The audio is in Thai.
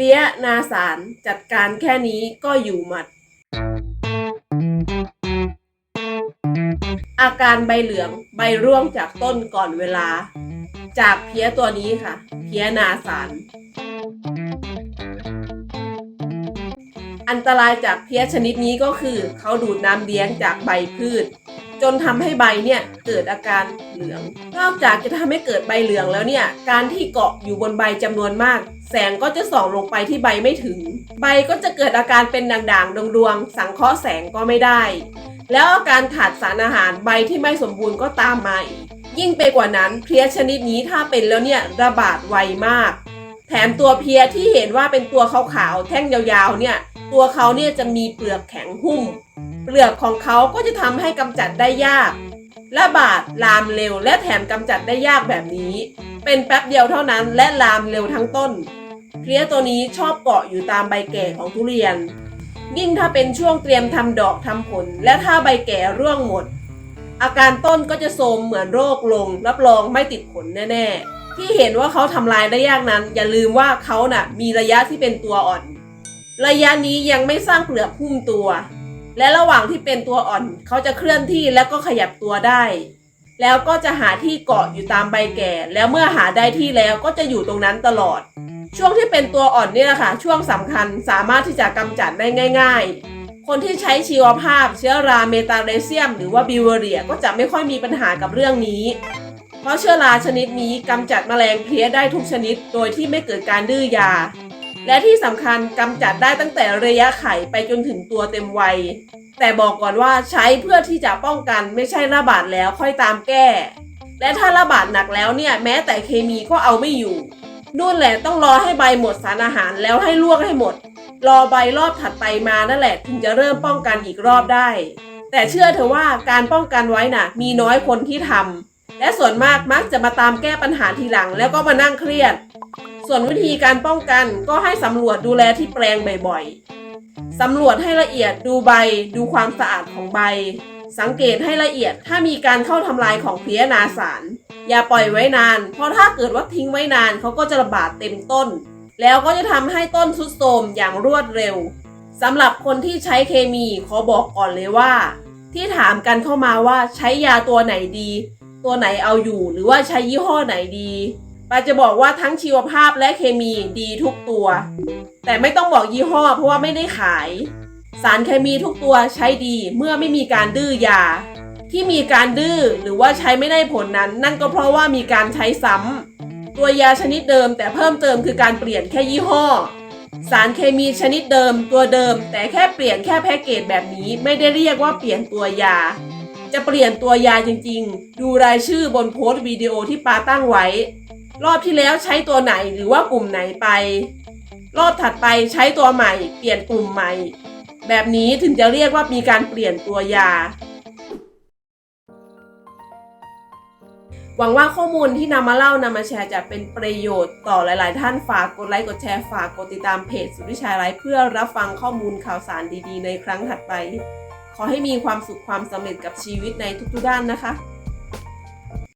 เพลี้ยนาสารจัดการแค่นี้ก็อยู่หมัด อาการใบเหลืองใบร่วงจากต้นก่อนเวลา จากเพี้ยตัวนี้ค่ะ เพี้ยนาสาร อันตรายจากเพี้ยชนิดนี้ก็คือ เขาดูดน้ำเลี้ยงจากใบพืช จนทำให้ใบเนี่ยเกิดอาการเหลือง นอกจากจะทำให้เกิดใบเหลืองแล้วเนี่ย การที่เกาะอยู่บนใบจำนวนมาก แสงก็จะส่องลงไปที่ใบไม่ถึง ใบก็จะเกิดอาการเป็นด่างๆดวงๆสังเคราะห์แสงก็ไม่ได้ แล้วอาการขาดสารอาหารใบที่ไม่สมบูรณ์ก็ตามมาอีกยิ่งไปกว่านั้นเพลี้ยชนิดนี้ถ้าเป็นแล้วเนี่ยระบาดไวมาก แถมตัวเพลียที่เห็นว่าเป็นตัวขาวๆแท่งยาวๆเนี่ยตัวเขาเนี่ยจะมีเปลือกแข็งหุ้มเปลือกของเขาก็จะทำให้กำจัดได้ยากระบาดลามเร็วและแถมกำจัดได้ยากแบบนี้ เป็นแป๊บเดียวเท่านั้นและลามเร็วทั้งต้น เพลี้ยตัวนี้ชอบเกาะอยู่ตามใบแก่ของทุเรียน ยิ่งถ้าเป็นช่วงเตรียมทำดอกทำผล และถ้าใบแก่ร่วงหมด อาการต้นก็จะโทรมเหมือนโรคลง รับรองไม่ติดผลแน่ๆ ที่เห็นว่าเขาทำลายได้ยากนั้น อย่าลืมว่าเขาน่ะมีระยะที่เป็นตัวอ่อน ระยะนี้ยังไม่สร้างเปลือกหุ้มตัว และระหว่างที่เป็นตัวอ่อนเขาจะเคลื่อนที่และก็ขยับตัวได้ แล้วก็จะหาที่เกาะอยู่ตามใบแก่ แล้วเมื่อหาได้ที่แล้วก็จะอยู่ตรงนั้นตลอด ช่วงที่เป็นตัวอ่อนนี่แหละค่ะช่วงสำคัญสามารถที่จะกำจัดได้ง่าย ๆ คนที่ใช้ชีวภาพเชื้อราเมตาเรเซียม หรือว่าบิวเวเรียก็จะไม่ค่อยมีปัญหากับเรื่องนี้ เพราะเชื้อราชนิดนี้กำจัดแมลงเพลี้ยได้ทุกชนิด โดยที่ไม่เกิดการดื้อยา และที่สำคัญกำจัดได้ตั้งแต่ระยะไข่ไปจนถึงตัวเต็มวัย แต่บอกก่อนว่าใช้เพื่อที่จะป้องกันไม่ใช่ระบาดแล้วค่อยตามแก้ และถ้าระบาดหนักแล้วเนี่ยแม้แต่เคมีก็เอาไม่อยู่นู่นแหละต้องรอให้ใบหมดสารอาหารแล้วให้ลวกให้หมด รอใบรอบถัดไปมานั่นแหละถึงจะเริ่มป้องกันอีกรอบได้ แต่เชื่อเถอะว่าการป้องกันไว้น่ะ มีน้อยคนที่ทำและส่วนมากมักจะมาตามแก้ปัญหาทีหลังแล้วก็มานั่งเครียด ส่วนวิธีการป้องกันก็ให้สำรวจดูแลที่แปลงบ่อยๆ สำรวจให้ละเอียดดูใบ ดูความสะอาดของใบ สังเกตให้ละเอียดถ้ามีการเข้าทำลายของเพลี้ยนาสาร อย่าปล่อยไว้นาน เพราะถ้าเกิดว่าทิ้งไว้นานเขาก็จะระบาดเต็มต้น แล้วก็จะทำให้ต้นทรุดโทรมอย่างรวดเร็วสำหรับคนที่ใช้เคมีขอบอกก่อนเลยว่า ที่ถามกันเข้ามาว่าใช้ยาตัวไหนดี ตัวไหนเอาอยู่หรือว่าใช้ยี่ห้อไหนดี ปาจะบอกว่าทั้งชีวภาพและเคมีดีทุกตัว แต่ไม่ต้องบอกยี่ห้อเพราะว่าไม่ได้ขาย สารเคมีทุกตัวใช้ดีเมื่อไม่มีการดื้อยา ที่มีการดื้อหรือว่าใช้ไม่ได้ผลนั้น นั่นก็เพราะว่ามีการใช้ซ้ำตัวยาชนิดเดิมแต่เพิ่มเติมคือการเปลี่ยนแค่ยี่ห้อ สารเคมีชนิดเดิมตัวเดิม แต่แค่เปลี่ยนแค่แพ็กเกจแบบนี้ไม่ได้เรียกว่าเปลี่ยนตัวยา จะเปลี่ยนตัวยาจริง ๆ ดูรายชื่อบนโพสต์วิดีโอที่ปาตั้งไว้ รอบที่แล้วใช้ตัวไหนหรือว่ากลุ่มไหนไป รอบถัดไปใช้ตัวใหม่ เปลี่ยนกลุ่มใหม่ แบบนี้ถึงจะเรียกว่ามีการเปลี่ยนตัวยา หวังว่าข้อมูลที่นำมาเล่านำมาแชร์จะเป็นประโยชน์ต่อหลาย ๆ ท่านฝากกดไลค์กดแชร์ฝากกดติดตามเพจสุริชัยไลฟ์เพื่อรับฟังข้อมูลข่าวสารดี ๆ ในครั้งถัดไป ขอให้มีความสุขความสำเร็จกับชีวิตในทุก ๆ ด้านนะคะ